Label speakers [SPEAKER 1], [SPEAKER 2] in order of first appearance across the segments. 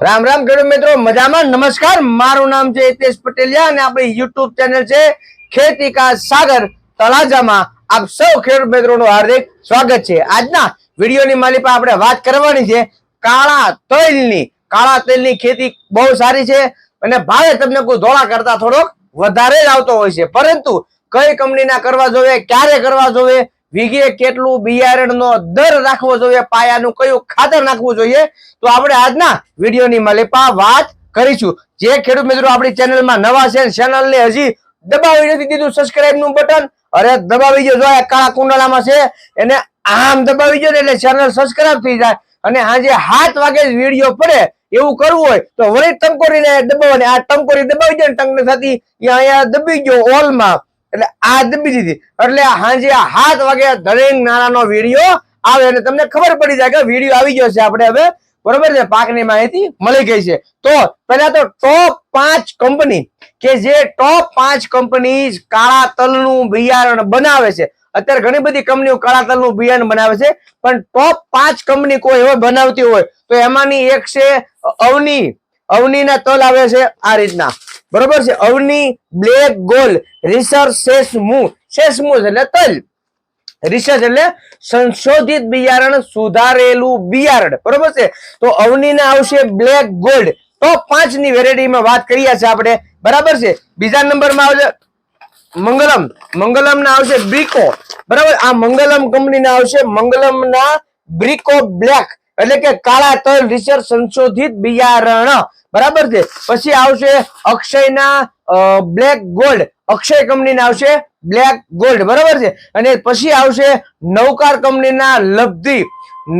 [SPEAKER 1] રામ રામ ખેડૂત મિત્રો, મજામાં? નમસ્કાર. મારું નામ છે હિતેશ પટેલિયા અને આપણી યુટ્યુબ ચેનલ છે ખેતી કા સાગર તળાજામાં આપ સૌ ખેડૂત મિત્રોનું હાર્દિક સ્વાગત છે. આજના વિડીયોની માલિકા આપણે વાત કરવાની છે કાળા તલની. કાળા તલની ખેતી બહુ સારી છે અને ભાવે તમને કોઈ ધોળા કરતા થોડોક વધારે જ આવતો હોય છે. પરંતુ કઈ કંપનીના કરવા જોઈએ ક્યારે કરવા જોઈએ વીઘે કેટલું બિયારણનો દર રાખવો જોઈએ, પાયાનું કયું ખાતર નાખવું જોઈએ, તો આપણે આજના વિડીયોની મલેપા વાત કરીશું. જે ખેડૂત મિત્રો આપણી ચેનલમાં નવા છે ચેનલને હજી દબાવી નથી દીધું સબસ્ક્રાઈબનું બટન, અરે દબાવી જો આ કાળા કુંડલામાં છે, એને આમ દબાવી જો એટલે ચેનલ સબસ્ક્રાઇબ થઈ જાય. અને આજે હાથ વાગે વીડિયો પડે, એવું કરવું હોય, તો વળી ટંકોરીને દબાવવાની આ ટંકોરી દબાવી જાય ટંક થતી અહીંયા દબી ગયો ઓલમાં. એટલે આ દબી દીધી. એટલે હાંજે હાથ વાગે દરેક નાનાનો વીડિયો આવે અને તમને ખબર પડી જાય કે વીડિયો આવી ગયો છે આપણે હવે. બરોબર છે પાકની માહિતી મળી ગઈ છે. તો પહેલા તો ટોપ પાંચ કંપની કે જે ટોપ પાંચ કંપની કાળા તલનું બિયારણ બનાવે છે. અત્યારે ઘણી બધી કંપનીઓ કાળા તલનું બિયારણ બનાવે છે. પણ ટોપ પાંચ કંપની કોઈ એવો બનાવતી હોય તો એમાંની એક છે અવની. અવનીના તલ આવે છે આ રીતના. બરોબર છે? Avani black gold research sesamum. Sesamum એટલે તલ. રિસર્ચ એટલે સંશોધિત બિયારણ, સુધારેલું બિયારણ. બરોબર છે? તો અવનીના આવશે બ્લેક ગોલ્ડ. ટોપ પાંચની વેરાયટીમાં વાત કરીએ છીએ આપણે. બરાબર છે? બીજા નંબરમાં આવશે મંગલમ. મંગલમ ના આવશે બ્રિકો. બરાબર? આ મંગલમ કંપની ના આવશે મંગલમ ના બ્રિકો બ્લેક. એટલે કે કાળા તલ રિસર્ચ સંશોધિત બિયારણ. બરાબર છે? પછી આવશે અક્ષયના બ્લેક ગોલ્ડ અક્ષય કંપનીના આવશે બ્લેક ગોલ્ડ બરાબર છે? અને પછી આવશે નવકાર કંપનીના લબ્ધિ.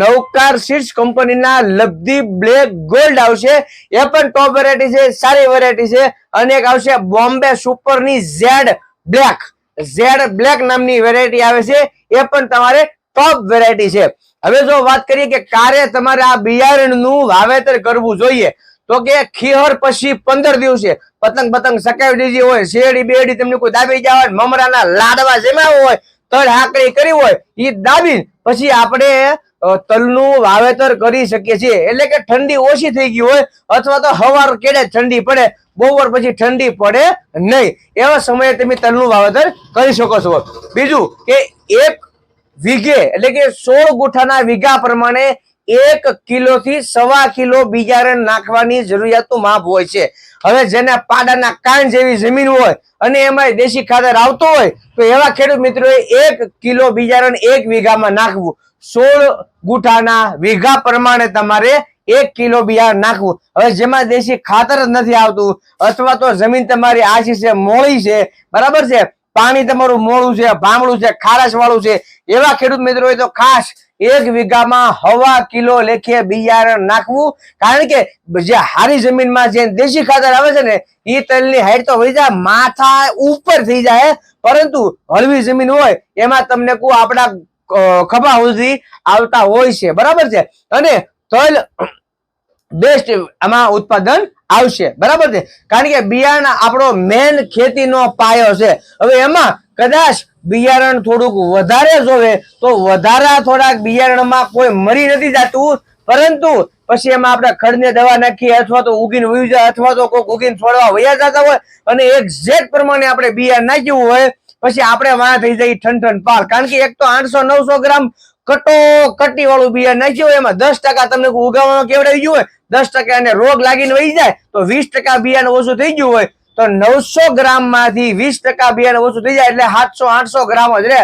[SPEAKER 1] નવકાર સીડ્સ કંપનીના લબ્ધી બ્લેક ગોલ્ડ આવશે. એ પણ ટોપ વેરાયટી છે, સારી વેરાયટી છે. અને એક આવશે બોમ્બે સુપરની ઝેડ બ્લેક ઝેડ બ્લેક નામની વેરાયટી આવે છે. એ પણ તમારે ટોપ વેરાયટી છે. હવે જો વાત કરીએ કે કારે તમારે આ બિયારણનું વાવેતર કરવું જોઈએ તો કે ખીહર પછી પંદર દિવસે પતંગ પતંગ સકાવી દીધી હોય, શેરડી બેડી તમને કોઈ દાબી જાય મમરાના લાડવા જમાવો હોય, તળ હાકડી કરી હોય એ દાબી પછી આપણે તલનું વાવેતર કરી શકીએ છીએ. એટલે કે ઠંડી ઓછી થઈ ગઈ હોય અથવા તો હવાર કેડે ઠંડી પડે, બપોર પછી ઠંડી પડે નહીં. એવા સમયે તમે તલનું વાવેતર કરી શકો છો. બીજું કે એક વીઘે એટલે કે સોળ ગુઠાના વીઘા પ્રમાણે એક કિલો થી સવા કિલો બીજારણ નાખવાની જરૂરિયાતનું માપ હોય છે. હવે જેને પાડાના કાન જેવી જમીન હોય અને એમાં દેશી ખાતર આવતો હોય, તો એવા ખેડૂત મિત્રોએ એક કિલો બીજારણ એક વીઘામાં નાખવું. સોળ ગુઠાના વીઘા પ્રમાણે તમારે એક કિલો બિયારણ નાખવું. હવે જેમાં દેશી ખાતર જ નથી આવતું, અથવા તો જમીન તમારી આછી છે, મોળી છે, બરાબર છે? પાણી તમારું મોળું છે, ભામળું છે ખારસ વાળું છે. એવા ખેડૂત મિત્રોએ તો ખાસ એક વીઘામાં હવા કિલો લેખે બિયારણ નાખવું. કારણ કે જે હારી જમીનમાં જે દેશી ખાતર આવે છે ને એ તલની હાઈટ તો વળી જાય, માથા ઉપર થઈ જાય. પરંતુ હળવી જમીન હોય, એમાં તમને કોઈ આપણા ખભા સુધી આવતા હોય છે. બરાબર છે? અને તલ બેસ્ટ આમાં ઉત્પાદન આવશે. બરાબર છે? કારણ કે બિયારણ આપણો મેન ખેતીનો પાયો છે. હવે એમાં કદાચ બિયારણ થોડુંક વધારે જોવે, તો વધારા થોડાક બિયારણમાં કોઈ મરી નથી જતું. પરંતુ પછી એમાં આપણે ખડને દવા નાખીએ અથવા તો ઉગીને વયું જાય, અથવા તો કોઈક ઉગીને છોડવા વયા જતા હોય, અને એક્ઝેક્ટ પ્રમાણે આપણે બિયારણ નાખ્યું હોય, પછી આપણે વાં થઈ જાય ઠન ઠન પાર કારણ કે એક તો આઠસો નવસો ગ્રામ કટો કટી વાળું બિયારણ નાખ્યું હોય, એમાં દસ ટકા તમને ઉગાવવામાં કેવડાવી ગયું હોય, દસ ટકા એને રોગ લાગીને વહી જાય, તો વીસ ટકા બિયારણ ઓછું થઈ ગયું હોય તો નવસો ગ્રામમાંથી વીસ ટકા બિયારણ ઓછું થઈ જાય એટલે સાતસો, આઠસો ગ્રામ જ રહે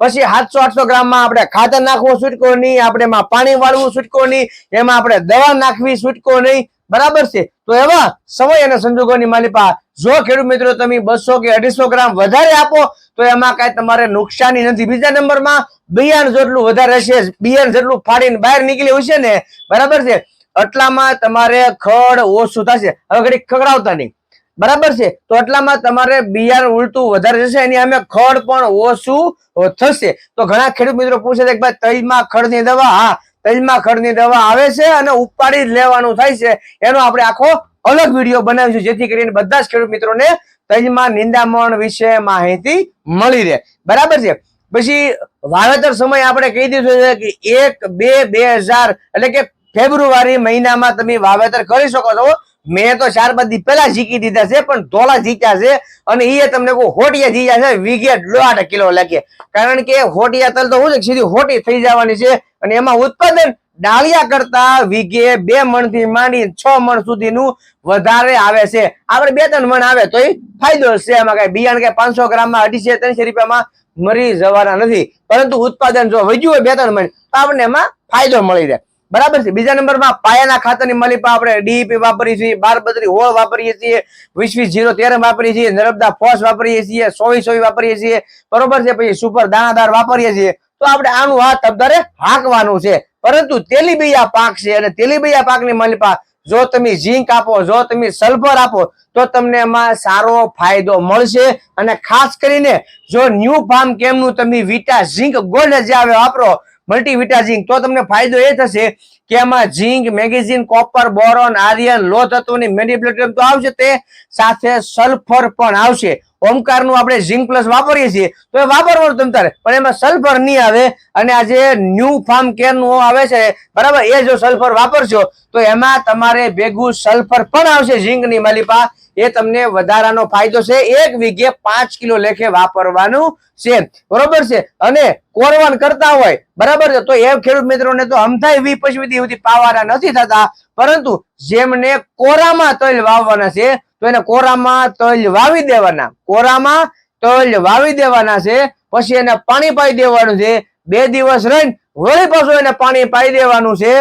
[SPEAKER 1] પછી સાતસો, આઠસો ગ્રામમાં આપણે ખાતર નાખવું છૂટકો નહીં, આપણે એમાં પાણી વાળવું છૂટકો નહીં, એમાં આપણે દવા નાખવી છૂટકો નહીં. બરાબર છે? તો એવા સમય અને સંજોગોની માલિપા જો ખેડૂત મિત્રો તમે બસો કે અઢીસો ગ્રામ વધારે આપો, તો એમાં કાંઈ તમારે નુકસાની નથી. બીજા નંબરમાં બિયારણ જેટલું વધારે હશે, બિયારણ જેટલું ફાડીને બહાર નીકળી હશે ને, બરાબર છે? એટલામાં તમારે ખડ ઓછું થશે. હવે ઘડી ખગડાવતા નહીં. બરાબર છે? તો એટલામાં તમારે બિયારણ ઉલટું વધારે જશે, એની અમે ખડ પણ ઓછું થશે. તો ઘણા ખેડૂત મિત્રો પૂછે છે કે ભાઈ, તૈલમાં ખડની દવા? હા, તૈલમાં ખડની દવા આવે છે અને ઉપાડી લેવાનું થાય છે. એનો આપણે આખો અલગ વીડિયો બનાવીશું, જેથી કરીને બધા જ ખેડૂત મિત્રોને તૈલમાં નિંદામણ વિશે માહિતી મળી રહે. બરાબર છે? પછી વાવેતર સમય આપણે કહી દીધું છે કે એક બે બે હજાર એટલે કે ફેબ્રુઆરી મહિનામાં તમે વાવેતર કરી શકો છો. મેં તો ચાર બધી પેલા જીકી દીધા છે, પણ ધોળા જીત્યા છે અને એ તમને હોટિયા જીત્યા છે વિગેટ દોઢ કિલો લાગે. કારણ કે હોટિયા તલ તો હું સીધી હોટી થઈ જવાની છે અને એમાં ઉત્પાદન ડાળિયા કરતા વીઘે બે મણથી માંડી છ મણ સુધીનું વધારે આવે છે. આપણે બે ત્રણ મણ આવે તો ફાયદો છે, એમાં કઈ બિયારણ કઈ પાંચસો ગ્રામમાં અઢીસો ત્રણસો રૂપિયામાં મરી જવાના નથી. પરંતુ ઉત્પાદન જો વધ્યું હોય બે ત્રણ મણ, તો આપણને એમાં ફાયદો મળી જાય બરાબર છે. બીજા નંબરમાં પાયાના ખાતરની મલિપા આપણે ડીઈપી વાપરીએ છીએ બાર બદરી હોળ વાપરીએ છીએ વીસ વીસ જીરો તેર વાપરીએ છીએ, નર્મદા ફોસ વાપરીએ છીએ, સોવી સોવી વાપરીએ છીએ, બરોબર છે. પછી સુપર દાણાદાર વાપરીએ છીએ. તો આપણે આનું આ તબદારે હાંકવાનું છે. પરંતુ તેલીબિયા પાક છે અને તેલીબિયા પાકની મલિપા જો તમે ઝીંક આપો, જો તમે સલ્ફર આપો, તો તમને એમાં સારો ફાયદો મળશે. અને ખાસ કરીને જો ન્યૂ ફાર્મ કેમનું તમે વિટા ઝીંક ગોલ્ડ જે આવે વાપરો મલ્ટીવિટા ઝીંક તો તમને ફાયદો એ થશે કે એમાં zinc magnesium copper boron iron લો તત્વની મેનિપ્યુલેટર તો આવશે તે સાથે સલ્ફર પણ આવશે. ઓમકારનું આપણે ઝીંક પ્લસ વાપરીએ છીએ તો એ વાપરવાનું તમ તારે. પણ એમાં સલ્ફર નહીં આવે અને આ જે ન્યૂ ફાર્મ કેરનું આવે છે, બરાબર? એ જો સલ્ફર વાપરશો તો એમાં તમારે ભેગું સલ્ફર પણ આવશે ઝીંકની માલિપા. એ તમને વધારાનો ફાયદો છે. એક વીઘે પાંચ કિલો લેખે વાપરવાનું છે. બરોબર છે? અને કોરવાન કરતા હોય, બરાબર છે? તો એ ખેડૂત મિત્રોને તો હમથાય વી સુધી પાવાના નથી થતા. પરંતુ જેમને કોરામાં તલ વાવવાના છે, તો એને કોરામાં તલ વાવી દેવાના. કોરામાં તલ વાવી દેવાના છે, પછી એને પાણી પાઈ દેવાનું છે. બે દિવસ રહીને વળી પાછું એને પાણી પાઈ દેવાનું છે.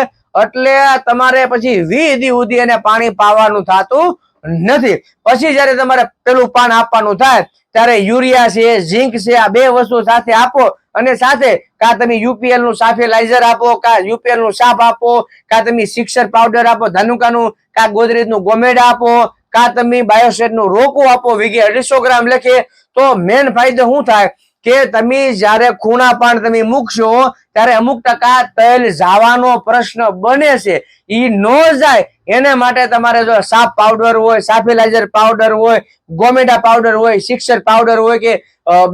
[SPEAKER 1] એટલે તમારે પછી વી સુધી એને પાણી પાવાનું થતું નથી. પછી જયારે તમારે પેલું પાન આપવાનું થાય, ત્યારે યુરિયા છે, ઝીંક છે, આ બે વસ્તુ સાથે આપો અને સાથે કા તમે યુપીએલનું સાફેલાઇઝર આપો, કા યુપીએલનું સાપ આપો, કા તમે સિક્સર પાવડર આપો, ધનુકાનું, કા ગોદરેજનું ગોમેડ આપો, કા તમે બાયોસેટનું રોકું આપો, વીઘે અઢીસો ગ્રામ લખે તો મેન ફાયદો શું થાય? કે તમે જ્યારે ખૂણા પાન તમે મૂકશો, ત્યારે અમુક ટકા તેલ જવાનો પ્રશ્ન બને છે. એ ન જાય, એને માટે તમારે જો સાફ પાવડર હોય સાફિલાઇઝર પાવડર હોય ગોમેડા પાવડર હોય સિક્સર પાવડર હોય કે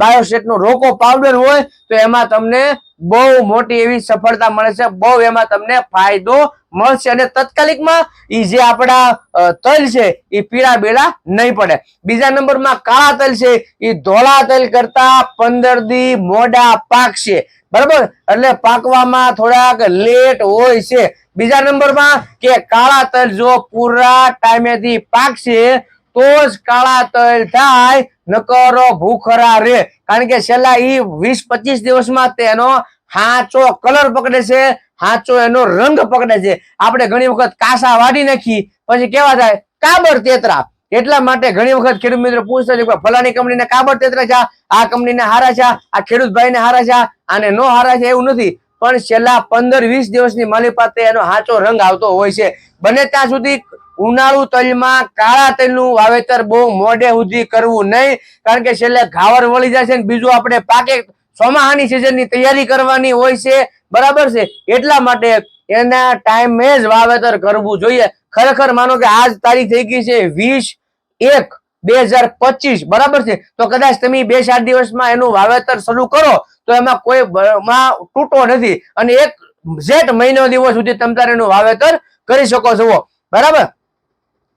[SPEAKER 1] બાયોસેટ નો રોકો પાવડર હોય, તો એમાં તમને બહુ મોટી એવી સફળતા મળે છે. બહુ એમાં તમને ફાયદો મળશે અને તત્કાલિકમાં એ જે આપણા તલ છે એ પીળા બેડા નહીં પડે. બીજા નંબરમાં કાળા તલ છે એ ધોળા તલ કરતા પંદર દી મોડા પાકશે. બરાબર? એટલે પાકવામાં થોડાક લેટ હોય છે. બીજા નંબરમાં કે કાળા તલ જો પૂરા ટાઈમેથી પાકશે, તો જ કાળા તલ થાય, નકરો ભૂખરા રે. કારણ કે છેલ્લા ઈ વીસ પચીસ દિવસમાં તેનો હાચો કલર પકડે છે, હાચો એનો રંગ પકડે છે. આપણે ઘણી વખત કાસા વાડી નાખી, પછી કેવા થાય, કાબર તેતરા. એટલા માટે ઘણી વખત ખેડૂત મિત્રો પૂછતા છે કે ફલાણી કંપનીને કાબર તેતરા છે, આ કંપનીને હારા છે, આ ખેડૂત ભાઈને હારા છે, આને નો હારા છે એવું નથી. પણ છેલ્લા પંદર વીસ દિવસની માલી પાસે એનો હાચો રંગ આવતો હોય છે. બને ત્યાં સુધી ઉનાળુ તલમાં કાળા તલનું વાવેતર બહુ મોડે સુધી કરવું નહીં. કારણ કે છેલ્લે ઘાવર વળી જાય છે બીજું આપણે પાકે ચોમાહાની સિઝનની તૈયારી કરવાની હોય છે. બરાબર છે? એટલા માટે એના ટાઈમે જ વાવેતર કરવું જોઈએ. ખરેખર માનો કે આજ તારીખ થઈ ગઈ છે વીસ એક બે હજાર પચીસ. બરાબર છે? તો કદાચ તમે બે ચાર દિવસમાં એનું વાવેતર શરૂ કરો, તો એમાં કોઈ માં તૂટો નથી. અને એક જેઠ મહિનો દિવસ સુધી તમે એનું વાવેતર કરી શકો છો. બરાબર?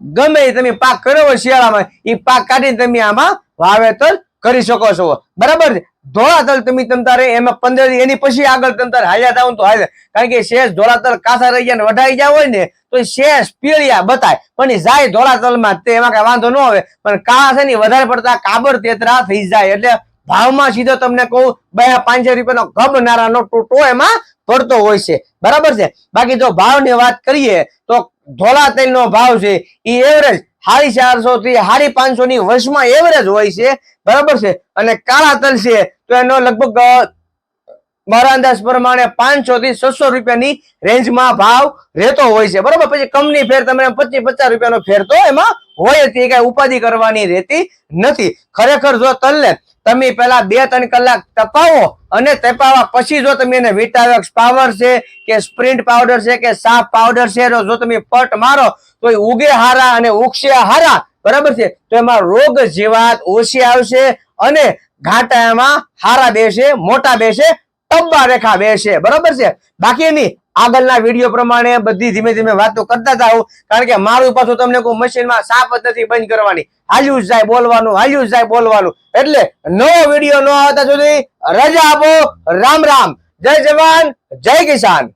[SPEAKER 1] ગમે તમે પાક કર્યો હોય શિયાળામાં એ પાક કાઢીને તમે આમાં વાવેતર કરી શકો છો. બરાબર છે તમી તલ તમે તમ એમાં પંદર એની પછી આગળ તમ તારે હાલ્યા થાવ તો હાલે કારણ કે શેષ ધોળાતલ કાસા રહી ગયા વઢાઈ ગયા હોય ને, તો શેષ પીળિયા બતાય. પણ જાય ધોળાતલમાં, તે એમાં કઈ વાંધો ન આવે. પણ કાળા છે ને વધારે પડતા કાબર તેતરા થઈ જાય. એટલે ભાવમાં સીધો તમને કહું, બે પાંચસો રૂપિયાનો ગબનારાનો ટૂટો એમાં પડતો હોય છે. બરાબર છે? બાકી જો ભાવની વાત કરીએ, તો ધોળા તેલનો ભાવ છે, એ એવરેજ સાડી ચારસો થી સાડી પાંચસો ની વર્ષમાં એવરેજ હોય છે. બરાબર છે? અને કાળા તલ છે તો એનો લગભગ મારા અંદાજ પ્રમાણે પાંચસો થી છસો રૂપિયાની રેન્જમાં ભાવ રહેતો હોય છે. બરોબર? પછી કંપની ફેર તમે પચીસ પચાસ રૂપિયાનો ફેર તો એમાં હોય જ કઈ ઉપાધિ કરવાની રહેતી નથી. ખરેખર જો તલને તમે પેલા બે ત્રણ કલાક તપાવો અને તપાવવા પછી જો તમે એને વિટાવેક્સ પાવર છે કે સ્પ્રિન્ટ પાવડર છે કે સાફ પાવડર છે, જો તમે પટ મારો, તો એ ઉગે હારા અને ઉગશે હારા. બરાબર છે? તો એમાં રોગ જીવાત ઓછી આવશે અને ઘાટા એમાં હારા બેસે, મોટા બેસે ટબ્બા રેખા બેસે. બરોબર છે? બાકી એની આગળના વીડિયો પ્રમાણે બધી ધીમે ધીમે વાતો કરતા જાઉં કારણ કે મારું પાછું તમને કોઈ મશીનમાં સાફ જ નથી બંધ કરવાની. હાલ્યું જાય બોલવાનું, હાલ્યું જાય બોલવાનું. એટલે નવો વીડિયો ન આવતા સુધી રજા આપો. રામ રામ. જય જવાન, જય કિસાન.